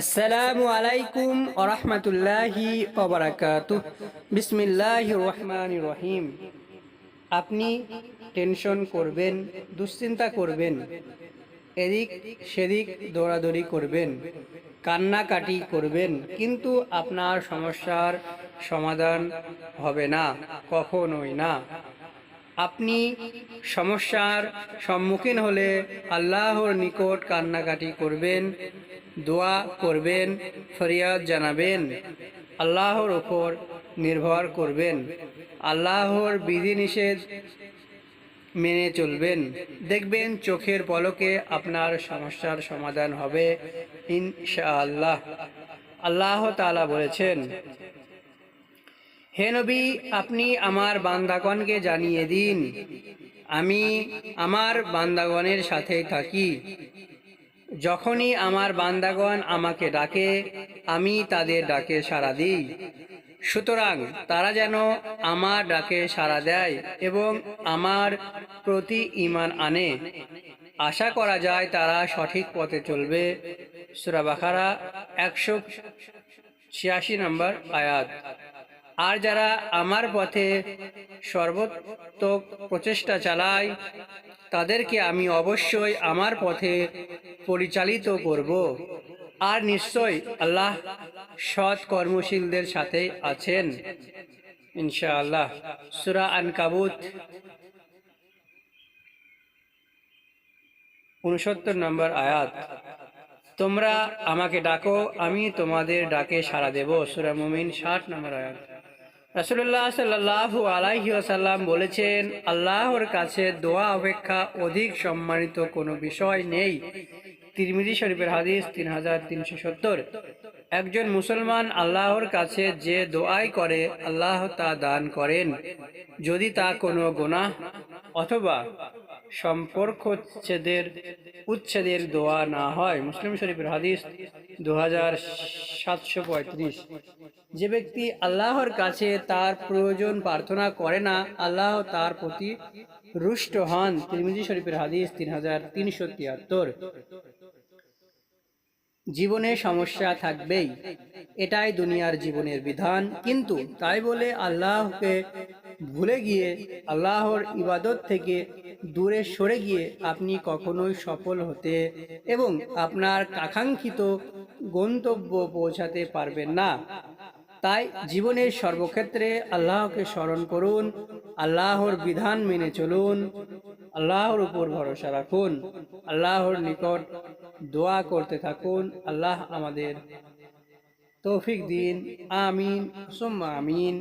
আসসালামু আলাইকুম আরহামতুল্লাহি ওবরাকাতু বিসমিল্লাহ রহমান রহিম আপনি টেনশন করবেন, দুশ্চিন্তা করবেন, এদিক সেদিক দৌড়াদৌড়ি করবেন, কান্নাকাটি করবেন, কিন্তু আপনার সমস্যার সমাধান হবে না, কখনোই না। আপনি সমস্যার সম্মুখীন হলে আল্লাহর নিকট কান্নাকাটি করবেন, দোয়া করবেন, ফরিয়াদ জানাবেন, আল্লাহর ওপর নির্ভর করবেন, আল্লাহর বিধিনিষেধ মেনে চলবেন। দেখবেন চোখের পলকে আপনার সমস্যার সমাধান হবে ইনশাআল্লাহ। আল্লাহ তাআলা বলেছেন হে নবী, আপনি আমার বান্দাগণকে জানিয়ে দিন। আমি আমার বান্দাগণের সাথে থাকি। যখনই আমার বান্দাগণ আমাকে ডাকে, আমি তাদের ডাকে সাড়া দিই। সুতরাং তারা যেন আমার ডাকে সাড়া দেয় এবং আমার প্রতি ইমান আনে। আশা করা যায় তারা সঠিক পথে চলবে। সুরাবাখারা একশো ছিয়াশি নম্বর আয়াত। আর যারা আমার পথে সর্বোত্তক প্রচেষ্টা চালায়, তাদেরকে আমি অবশ্যই আমার পথে পরিচালিত করব। আর নিশ্চয় আল্লাহ সৎ কর্মশীলদের সাথে আছেন। ইনশাআল্লাহ। সুরা আন কাবুত উনসত্তর নম্বর আয়াত। তোমরা আমাকে ডাকো, আমি তোমাদের ডাকে সাড়া দেব। সুরা মুমিন ষাট নম্বর আয়াত। রাসুল্লাহ সাল্লাহু আলাইহি আসাল্লাম বলেছেন, আল্লাহর কাছে দোয়া অপেক্ষা অধিক সম্মানিত কোনো বিষয় নেই। তিরমিজি শরীফের হাদিস তিন হাজার তিনশো সত্তর। একজন মুসলমান আল্লাহর কাছে যে দোয়াই করে, আল্লাহ তা দান করেন। যদি তা কোনো গোনাহ অথবা সম্পর্ক উচ্ছেদের উচ্ছেদের দোয়া না হয়। মুসলিম শরীফের হাদিস দু হাজার সাতশো পঁয়ত্রিশ। যে ব্যক্তি আল্লাহর কাছে তার প্রয়োজন প্রার্থনা করে না, আল্লাহ তার প্রতি রুষ্ট হন। তিরমিজি শরীফের হাদিস তিন হাজার তিনশো তিয়াত্তর। জীবনে সমস্যা থাকবেই, এটাই দুনিয়ার জীবনের বিধান। কিন্তু তাই বলে আল্লাহকে ভুলে গিয়ে, আল্লাহর ইবাদত থেকে দূরে সরে গিয়ে আপনি কখনোই সফল হতে এবং আপনার কাঙ্ক্ষিত গন্তব্য পৌঁছাতে পারবেন না। তাই জীবনের সর্বক্ষেত্রে আল্লাহকে স্মরণ করুন, আল্লাহর বিধান মেনে চলুন, আল্লাহর উপর ভরসা রাখুন, আল্লাহর নিকট দোয়া করতে থাকুন, আল্লাহ আমাদের তৌফিক দিন, আমিন, সুম্মা আমিন।